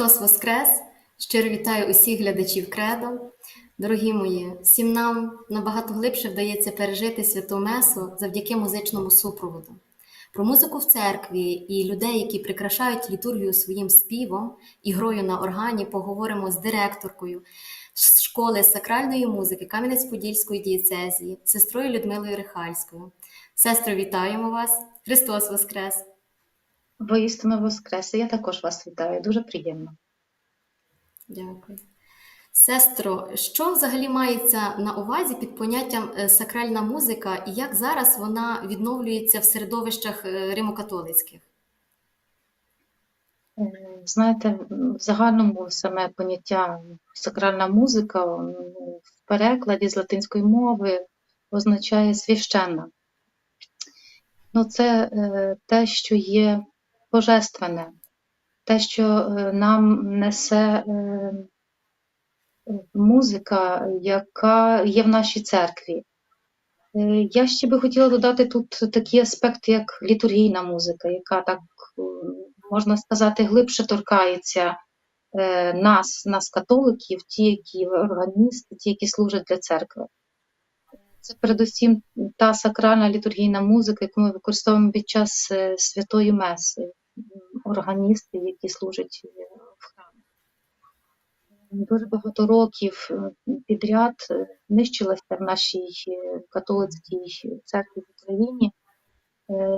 Христос Воскрес! Щиро вітаю усіх глядачів Кредо. Дорогі мої, всім нам набагато глибше вдається пережити святу Месу завдяки музичному супроводу. Про музику в церкві і людей, які прикрашають літургію своїм співом і грою на органі, поговоримо з директоркою школи сакральної музики Кам'янець-Подільської дієцезії, сестрою Людмилою Рихальською. Сестро, вітаємо вас! Христос Воскрес! Воістину Воскресе. Я також вас вітаю. Дуже приємно. Дякую. Сестро, що взагалі мається на увазі під поняттям е, сакральна музика і як зараз вона відновлюється в середовищах е, римокатолицьких? Е, Знаєте, в загальному саме поняття сакральна музика ну, в перекладі з латинської мови означає священна. Ну, це те, що є божественне, те, що е, нам несе е, музика, яка є в нашій церкві. Е, Я ще би хотіла додати тут такий аспект, як літургійна музика, яка так, можна сказати, глибше торкається нас, нас, католиків, ті, які органісти, ті, які служать для церкви. Це передусім та сакральна літургійна музика, яку ми використовуємо під час святої меси, органісти, які служать е, в храмі. Дуже багато років е, підряд е, нищилася в нашій католицькій церкві в Україні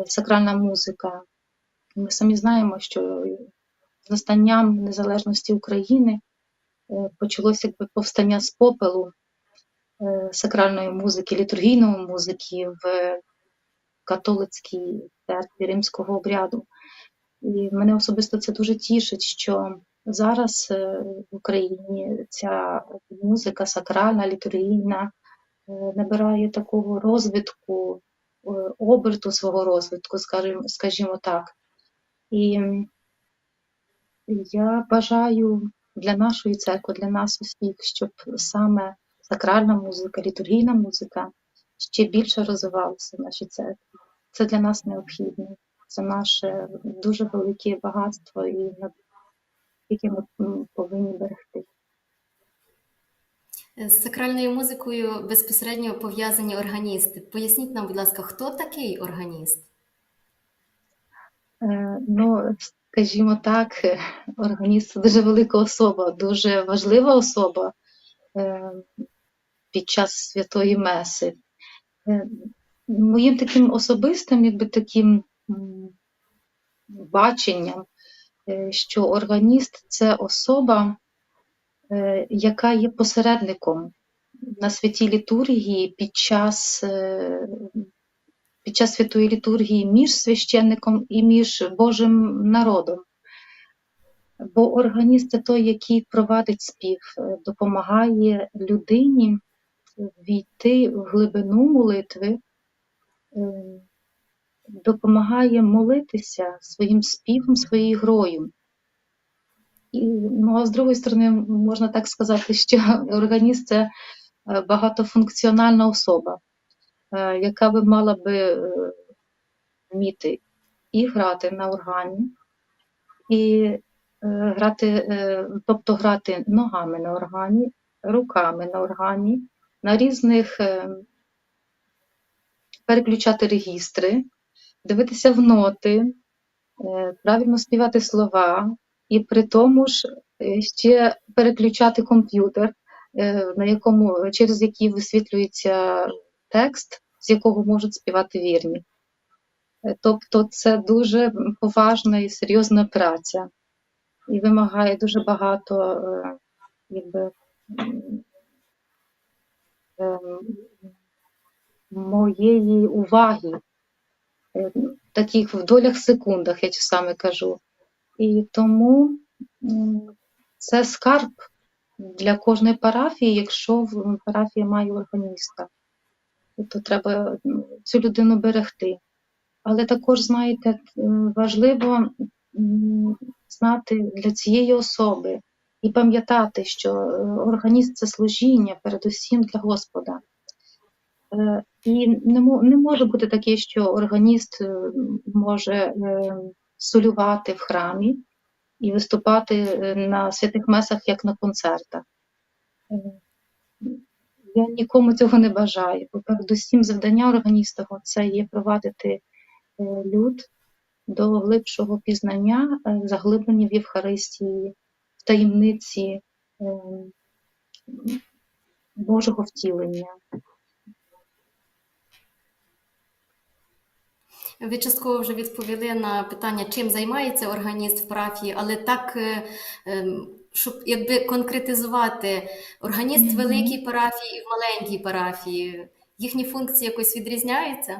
сакральна музика. Ми самі знаємо, що з настанням незалежності України почалося якби повстання з попелу сакральної музики, літургійної музики в католицькій церкві римського обряду. І мене особисто це дуже тішить, що зараз е, в Україні ця музика сакральна, літургійна е, набирає такого розвитку, е, оберту свого розвитку, скажімо, так. І я бажаю для нашої церкви, для нас усіх, щоб саме сакральна музика, літургійна музика ще більше розвивалася в нашій церкві. Це для нас необхідно. Це наше дуже велике багатство, і яким ми повинні берегти. З сакральною музикою безпосередньо пов'язані органісти. Поясніть нам, будь ласка, хто такий органіст? Е, Ну, скажімо так, органіст це дуже велика особа, дуже важлива особа е, під час святої Меси. Е, Моїм таким особистим, якби таким баченням, е, що органіст це особа, е, яка є посередником на святій літургії під час, е, під час святої літургії між священником і між Божим народом. Бо органіст це той, який провадить спів, допомагає людині війти в глибину молитви, допомагає молитися своїм співом, своєю грою. І, ну, а з другої сторони, можна так сказати, що органіст це е, багатофункціональна особа, е, яка би мала би е, вміти і грати на органі, і грати, тобто грати ногами на органі, руками на органі, на різних переключати регістри, дивитися в ноти, е, правильно співати слова, і при тому ж е, ще переключати комп'ютер, е, на якому, через який висвітлюється текст, з якого можуть співати вірні. Тобто це дуже поважна і серйозна праця і вимагає дуже багато якби, моєї уваги, таких в долях секундах, я саме кажу. І тому це скарб для кожної парафії, якщо парафія має органіста, то треба цю людину берегти. Але також, знаєте, е, важливо знати для цієї особи і пам'ятати, що е, органіст це служіння передусім для Господа. І не, не може бути таке, що органіст е, може е, солювати в храмі і виступати е, на святих месах, як на концертах. Я нікому цього не бажаю, бо передусім завдання органіста це є провадити люд до глибшого пізнання, заглиблення в Євхаристії, в таємниці Божого втілення. Ви частково вже відповіли на питання, чим займається органіст в парафії, але так, е, ем, щоб якби конкретизувати, органіст в великій парафії і в маленькій парафії, їхні функції якось відрізняються?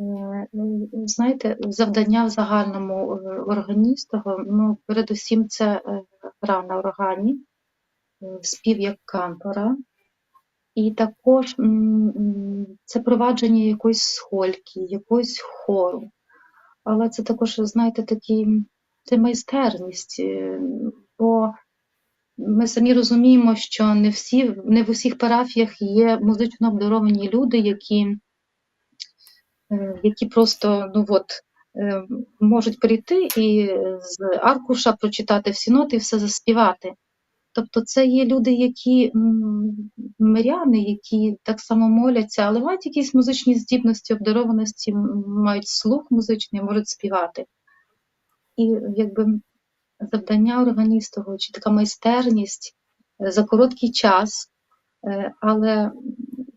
Е, ну, Знаєте, завдання в загальному е, органістого, ну, передусім це гра на органі, спів як кантора, і також це провадження якоїсь схольки, якогось хору. Але це також, знаєте, такі, це майстерність, е, бо ми самі розуміємо, що не всі, не в усіх парафіях є музично обдаровані люди, які е, які просто ну от, е, можуть прийти і з аркуша прочитати всі ноти і все заспівати. Тобто це є люди, які миряни, які так само моляться, але мають якісь музичні здібності, обдарованості, мають слух музичний, можуть співати. І якби завдання органістого чи така майстерність е, за короткий час, е, але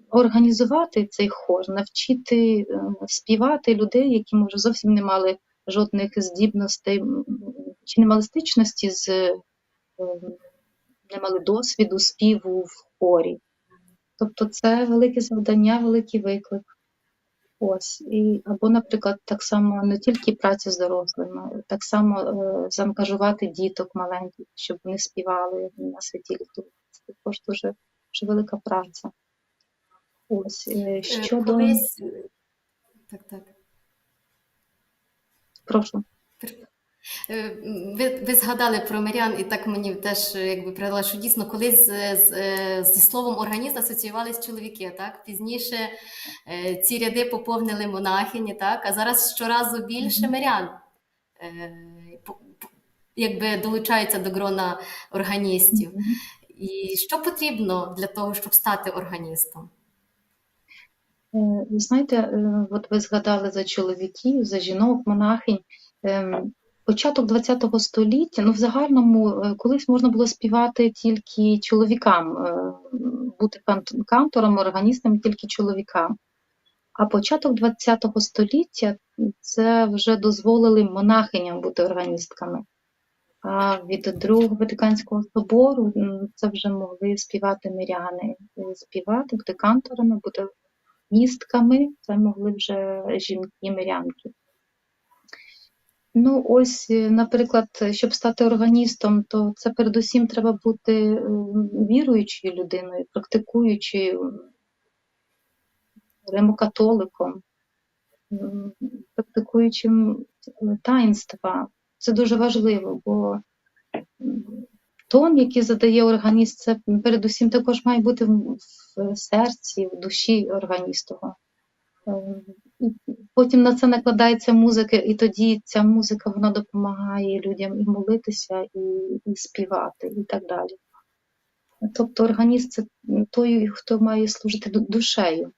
організувати цей хор, навчити е, співати людей, які може зовсім не мали жодних здібностей чи не мали стичності з не мали досвіду співу в хорі. Тобто це велике завдання, великий виклик. Ось. І, або, наприклад, так само не тільки праця з дорослими, так само е, заангажувати діток маленьких, щоб вони співали на святі літургії. Це також дуже, дуже велика праця. Ось. е, Е, Щодо... Колись... Так, так. Прошу. Е, Ви, ви згадали про мирян, і так мені теж е, якби придала, що дійсно колись з, з, е, зі словом органіст асоціювались чоловіки, так? Пізніше е, ці ряди поповнили монахині, так? А зараз щоразу більше мирян е, якби долучаються до грона органістів. І що потрібно для того, щоб стати органістом? Е, Ви знаєте, е, от ви згадали за чоловіків, за жінок, монахинь. Початок ХХ століття, ну в загальному е, колись можна було співати тільки чоловікам, е, бути кан- кантором, органістом тільки чоловікам. А початок ХХ століття це вже дозволили монахиням бути органістками. А від Другого Ватиканського собору це вже могли співати миряни, е, співати, бути канторами, бути містками, це могли вже жінки-мирянки. Ну, ось, е, наприклад, щоб стати органістом, то це передусім треба бути е, віруючою людиною, практикуючою, римокатоликом, практикуючим таїнства. Це дуже важливо, бо тон, який задає органіст, це передусім також має бути в серці, в душі органістова. Е, Потім на це накладається музика, і тоді ця музика вона допомагає людям і молитися, і, і співати, і так далі. Тобто органіст це той, хто має служити душею.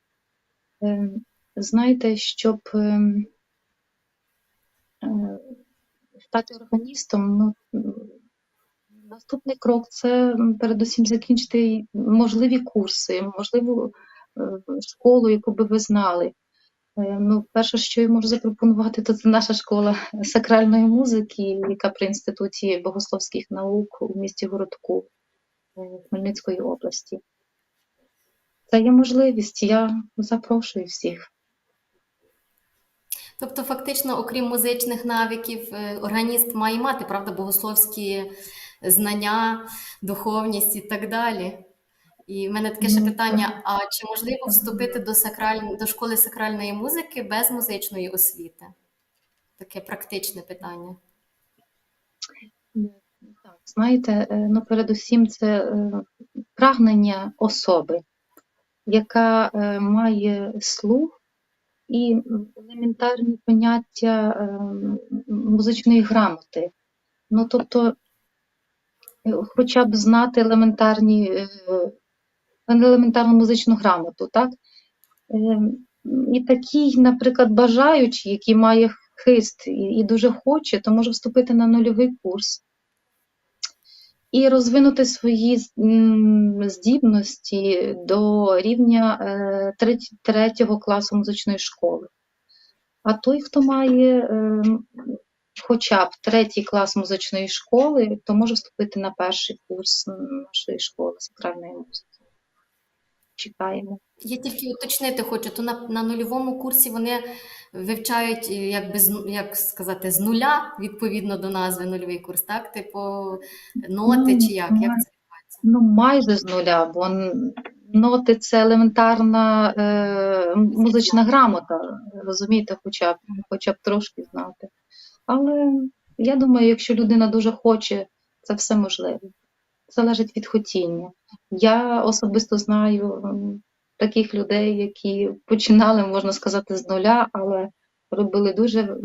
Е, Знаєте, щоб ем, е, стати органістом, ну, наступний крок це передусім закінчити можливі курси, можливу е, школу, яку би ви знали. Е, Ну, перше, що я можу запропонувати, то це наша школа сакральної музики, яка при інституті богословських наук у місті Городку е, Хмельницької області. Це є можливість. Я запрошую всіх. Тобто, фактично, окрім музичних навиків, е, органіст має мати, правда, богословські знання, духовність і так далі. І в мене таке ще Ну, питання: а чи можливо вступити до сакраль... до школи сакральної музики без музичної освіти? Таке практичне питання. Так, знаєте, е, ну передусім це е, прагнення особи, яка е, має слух і елементарні поняття музичної грамоти. Ну, тобто, хоча б знати елементарні, елементарну музичну грамоту, так? Е, І такий, наприклад, бажаючий, який має хист і, дуже хоче, то може вступити на нульовий курс і розвинути свої здібності до рівня е, третього класу музичної школи. А той, хто має е, хоча б третій клас музичної школи, то може вступити на перший курс нашої школи сакральної музики. Чекаємо. Я тільки уточнити хочу, то на, на нульовому курсі вони вивчають, е, якби з ну- як сказати, з нуля, відповідно до назви нульовий курс, так? Типу ноти Ну, чи як? Як це відбувається? Ну, майже з нуля, бо ноти це елементарна е, музична грамота, розумієте, хоча б, хоча б трошки знати. Але я думаю, якщо людина дуже хоче, це все можливо. Залежить від хотіння. Я особисто знаю таких людей, які починали, можна сказати, з нуля, але робили дуже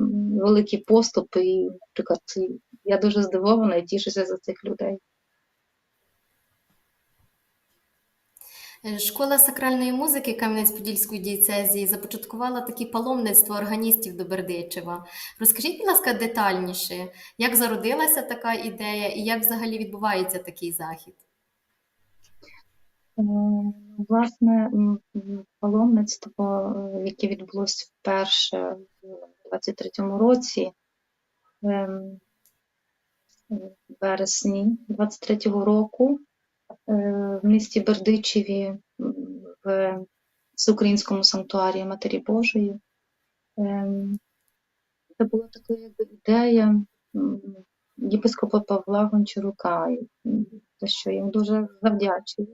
великі поступи. І, наприклад, я дуже здивована і тішуся за цих людей. Школа сакральної музики Кам'янець-Подільської дієцезії започаткувала такі паломництво органістів до Бердичева. Розкажіть, будь ласка, детальніше, як зародилася така ідея і як взагалі відбувається такий захід? Е, Власне, паломництво, е, яке відбулося вперше в 23-му році, ем, в вересні 23-го року, е, в місті Бердичеві в Всеукраїнському санктуарії Матері Божої. Ем, Це була така якби ідея єпископа Павла Гончарука, за що йому дуже завдячую.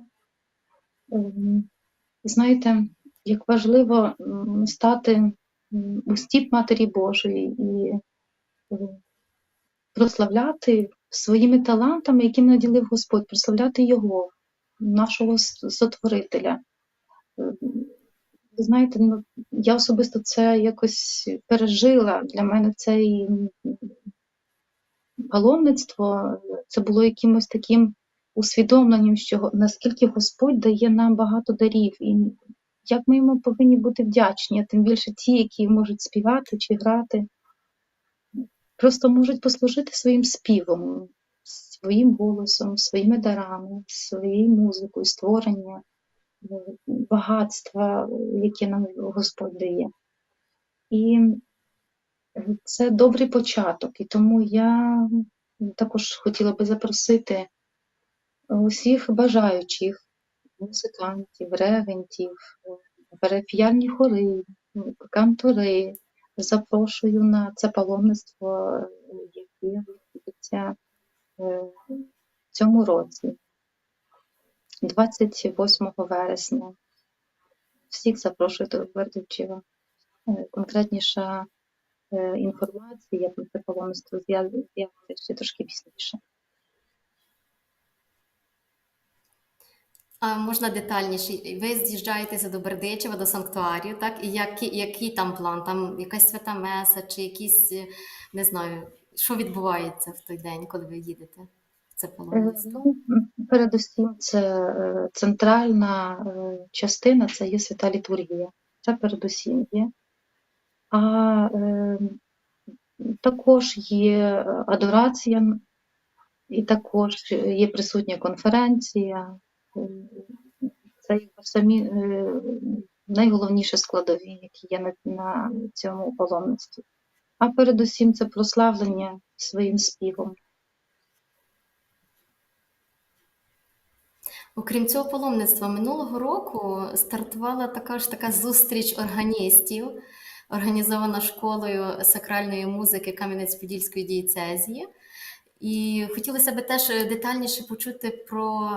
Ем, Знаєте, як важливо стати у стіп Матері Божої і е, прославляти своїми талантами, яким наділив Господь, прославляти Його, нашого сотворителя. Ем, Ви знаєте, ну, я особисто це якось пережила. Для мене цей м, паломництво це було якимось таким усвідомленням, що наскільки Господь дає нам багато дарів, і як ми йому повинні бути вдячні, а тим більше ті, які можуть співати чи грати, просто можуть послужити своїм співом, своїм голосом, своїми дарами, своєю музикою, створення е, багатства, яке нам Господь дає. І це добрий початок, і тому я також хотіла би запросити усіх бажаючих музикантів, регентів, парафіяльні хори, кантори. Запрошую на це паломництво, яке відбудеться е, в цьому році, 28 вересня. Всіх запрошую до Бердичева. Е, Конкретніша е, інформація про це паломництво з'яв- з'явиться ще трошки пізніше. А можна детальніше? Ви з'їжджаєтеся до Бердичева, до санктуарію, так? І який, який там план? Там якась свята меса чи якісь, е, не знаю, що відбувається в той день, коли ви їдете в це Е. Ну, передусім, це е, центральна частина, це є свята літургія. Це передусім є. А е, також є адорація, і також є присутня конференція. Е, Це самі е, найголовніші складові, які є на, на цьому паломництві. А передусім це прославлення своїм співом. Окрім цього паломництва, минулого року стартувала така ж така зустріч органістів, організована школою сакральної музики Кам'янець-Подільської дієцезії. І хотілося б теж детальніше почути про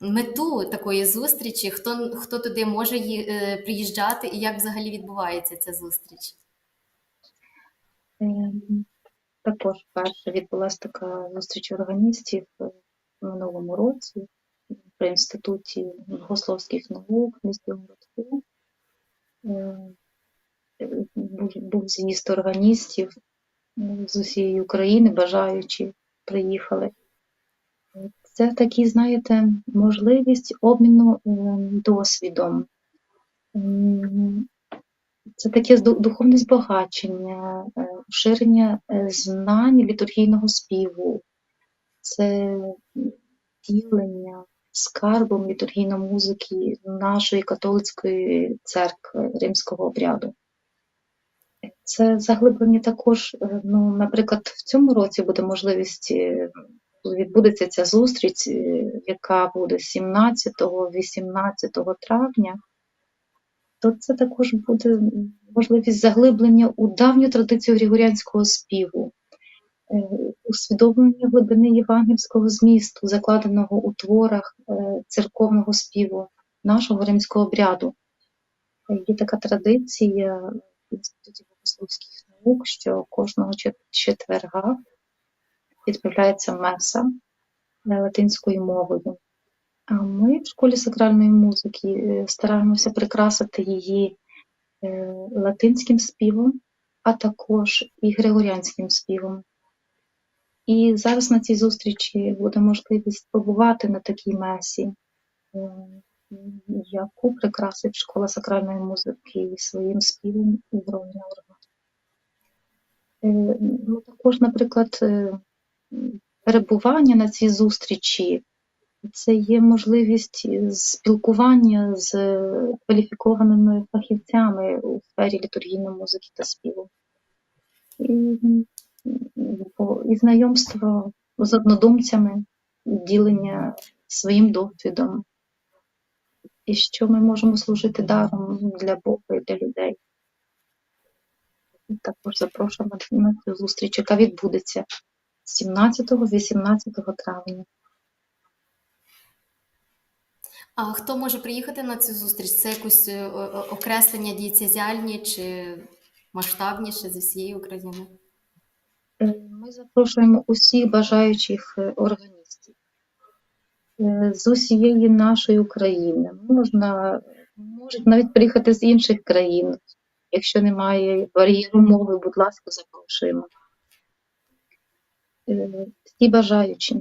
мету такої зустрічі, хто, хто туди може е, приїжджати і як взагалі відбувається ця зустріч. Ем, Також вперше відбулася така зустріч органістів е, в минулому році при Інституті богословських наук місті Городку. Е, Був, був з'їзд органістів е, з усієї України, бажаючи приїхали. Це такі, знаєте, можливість обміну е, досвідом. Це таке духовне збагачення, е, ширення е, знань літургійного співу, це ділення скарбом літургійної музики нашої католицької церкви римського обряду. Це заглиблення також, е, ну, наприклад, в цьому році буде можливість, відбудеться ця зустріч, е, яка буде 17-18 травня, то це також буде можливість заглиблення у давню традицію григоріанського співу, е, усвідомлення глибини євангельського змісту, закладеного у творах е, церковного співу нашого римського обряду. Є така традиція в Інституті богословських наук, що кожного четверга відправляється меса латинською мовою. А ми в школі сакральної музики е, стараємося прикрасити її е, латинським співом, а також і григоріанським співом. І зараз на цій зустрічі буде можливість побувати на такій месі, е, яку прикрасить школа сакральної музики своїм співом у. Е, Ну, також, наприклад, перебування на цій зустрічі це є можливість спілкування з кваліфікованими фахівцями у сфері літургійної музики та співу. І, і знайомство з однодумцями, ділення своїм досвідом, і що ми можемо служити даром для Бога і для людей. Також запрошуємо на цю зустріч, яка відбудеться 17-18 травня. А хто може приїхати на цю зустріч? Це якось е, окреслення дієцезіальні чи масштабніше зі всієї України? Е, Ми запрошуємо усіх бажаючих е, органістів з усієї нашої України. Можна, можуть навіть приїхати з інших країн. Якщо немає бар'єру мови, будь ласка, запрошуємо. Е, Всі бажаючі,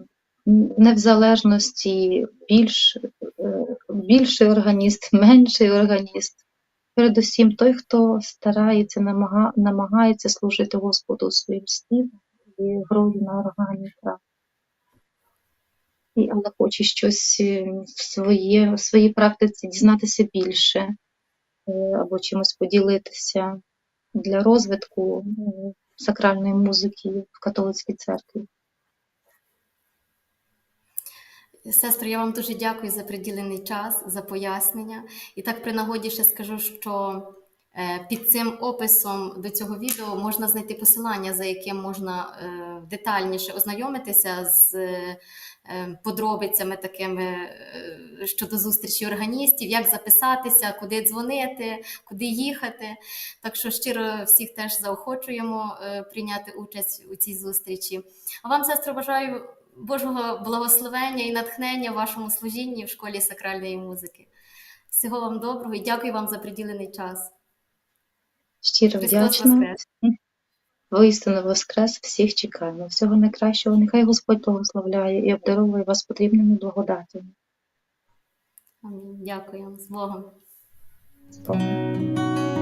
не в залежності більш, е, більший органіст, менший органіст. Передусім той, хто старається, намага, намагається служити Господу своїм співом і грою на органі. І, але хоче щось е, в, своє, в своїй практиці дізнатися більше або чимось поділитися для розвитку сакральної музики в католицькій церкві. Сестро, я вам дуже дякую за приділений час, за пояснення. І так при нагоді ще скажу, що е, під цим описом до цього відео можна знайти посилання, за яким можна е, детальніше ознайомитися з е, подробицями такими е, щодо зустрічі органістів, як записатися, куди дзвонити, куди їхати. Так що щиро всіх теж заохочуємо е, прийняти участь у цій зустрічі. А вам, сестро, бажаю Божого благословення і натхнення в вашому служінні в школі сакральної музики. Всього вам доброго і дякую вам за приділений час. Щиро вдячна. Воскрес! Воістину Воскрес, всіх чекаємо. Всього найкращого. Нехай Господь благословляє і обдаровує вас потрібними благодатями. Амінь. Дякую. З Богом. З Богом.